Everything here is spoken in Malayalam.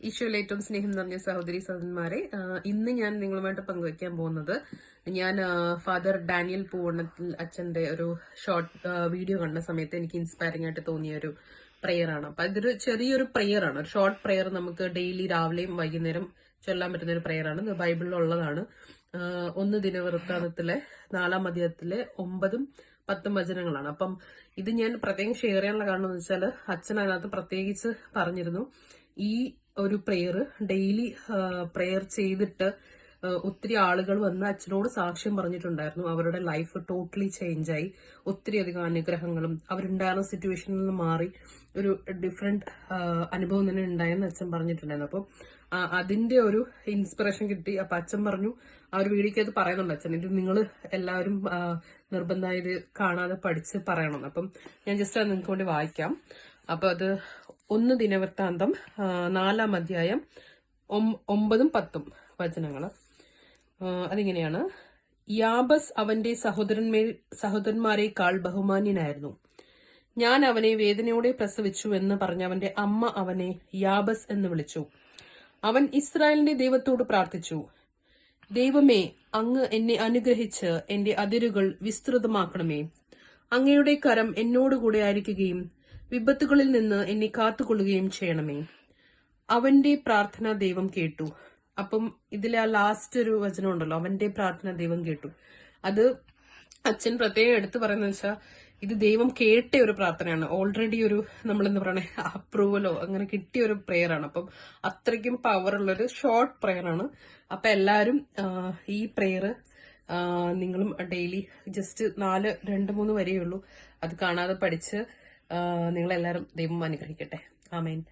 ഈശോയിൽ ഏറ്റവും സ്നേഹം നിറഞ്ഞ സഹോദരി സഹോദരന്മാരെ ഇന്ന് ഞാൻ നിങ്ങളുമായിട്ട് പങ്കുവയ്ക്കാൻ പോകുന്നത് ഞാൻ ഫാദർ ഡാനിയൽ പൂവണ്ണത്തിൽ അച്ഛന്റെ ഒരു ഷോർട്ട് വീഡിയോ കണ്ട സമയത്ത് എനിക്ക് ഇൻസ്പയറിംഗ് ആയിട്ട് തോന്നിയ ഒരു പ്രെയർ ആണ്. അപ്പൊ ഇതൊരു ചെറിയൊരു പ്രെയർ ആണ്. ഒരു ഷോർട്ട് പ്രെയർ നമുക്ക് ഡെയിലി രാവിലെയും വൈകുന്നേരം ചൊല്ലാൻ പറ്റുന്ന ഒരു പ്രെയർ ആണ്. ബൈബിളിലുള്ളതാണ് ഒന്ന് ദിനവൃത്താന്തത്തിലെ നാലാം അധ്യായത്തിലെ ഒമ്പതും പത്തും വചനങ്ങളാണ്. അപ്പം ഇത് ഞാൻ പ്രത്യേകം ഷെയർ ചെയ്യാനുള്ള കാരണം എന്ന് വെച്ചാൽ അച്ഛൻ അതിനകത്ത് പ്രത്യേകിച്ച് പറഞ്ഞിരുന്നു. ഈ ഒരു പ്രെയർ ഡെയിലി പ്രെയർ ചെയ്തിട്ട് ഒത്തിരി ആളുകൾ വന്ന് അച്ഛനോട് സാക്ഷ്യം പറഞ്ഞിട്ടുണ്ടായിരുന്നു. അവരുടെ ലൈഫ് ടോട്ടലി ചേഞ്ചായി ഒത്തിരി അധികം അനുഗ്രഹങ്ങളും അവരുണ്ടായിരുന്ന സിറ്റുവേഷനിൽ നിന്ന് മാറി. ഒരു ഡിഫറെന്റ് അനുഭവം തന്നെ ഉണ്ടായെന്ന് അച്ഛൻ പറഞ്ഞിട്ടുണ്ടായിരുന്നു. അപ്പം അതിന്റെ ഒരു ഇൻസ്പിറേഷൻ കിട്ടി. അപ്പൊ അച്ഛൻ പറഞ്ഞു ആ ഒരു വീഡിയോക്ക് അത് പറയുന്നുണ്ട് അച്ഛൻ. ഇത് നിങ്ങൾ എല്ലാവരും നിർബന്ധമായത് കാണാതെ പഠിച്ച് പറയണം. അപ്പം ഞാൻ ജസ്റ്റ് അത് നിങ്ങൾക്ക് വേണ്ടി വായിക്കാം. അപ്പൊ അത് ഒന്ന് ദിനവൃത്താന്തം നാലാം അധ്യായം ഒമ്പതും പത്തും വചനങ്ങൾ അതിങ്ങനെയാണ്. യാബസ് അവന്റെ സഹോദരന്മേ സഹോദരന്മാരെക്കാൾ ബഹുമാന്യനായിരുന്നു. ഞാൻ അവനെ വേദനയോടെ പ്രസവിച്ചു എന്ന് പറഞ്ഞ അവന്റെ അമ്മ അവനെ യാബസ് എന്ന് വിളിച്ചു. അവൻ ഇസ്രായേലിന്റെ ദൈവത്തോട് പ്രാർത്ഥിച്ചു. ദൈവമേ അങ്ങ് എന്നെ അനുഗ്രഹിച്ച് എന്റെ അതിരുകൾ വിസ്തൃതമാക്കണമേ. അങ്ങയുടെ കരം എന്നോടുകൂടെ ആയിരിക്കുകയും വിപത്തുകളിൽ നിന്ന് എന്നെ കാത്തുകൊള്ളുകയും ചെയ്യണമേ. അവന്റെ പ്രാർത്ഥന ദൈവം കേട്ടു. അപ്പം ഇതിലെ ആ ലാസ്റ്റ് ഒരു വചനം ഉണ്ടല്ലോ അവന്റെ പ്രാർത്ഥന ദൈവം കേട്ടു. അത് അച്ഛൻ പ്രത്യേകം എടുത്തു പറയുന്നത് വെച്ചാൽ ഇത് ദൈവം കേട്ട ഒരു പ്രാർത്ഥനയാണ്. ഓൾറെഡി ഒരു നമ്മൾ എന്താ പറയണേ അപ്രൂവലോ അങ്ങനെ കിട്ടിയ ഒരു പ്രെയർ ആണ്. അപ്പം അത്രയ്ക്കും ഒരു ഷോർട്ട് പ്രെയർ ആണ്. അപ്പൊ എല്ലാവരും ഈ പ്രെയർ നിങ്ങളും ഡെയിലി ജസ്റ്റ് നാല് രണ്ട് മൂന്ന് വരെയുള്ളൂ. അത് കാണാതെ പഠിച്ച് നിങ്ങളെല്ലാവരും ദൈവം അനുഗ്രഹിക്കട്ടെ. ആമേൻ.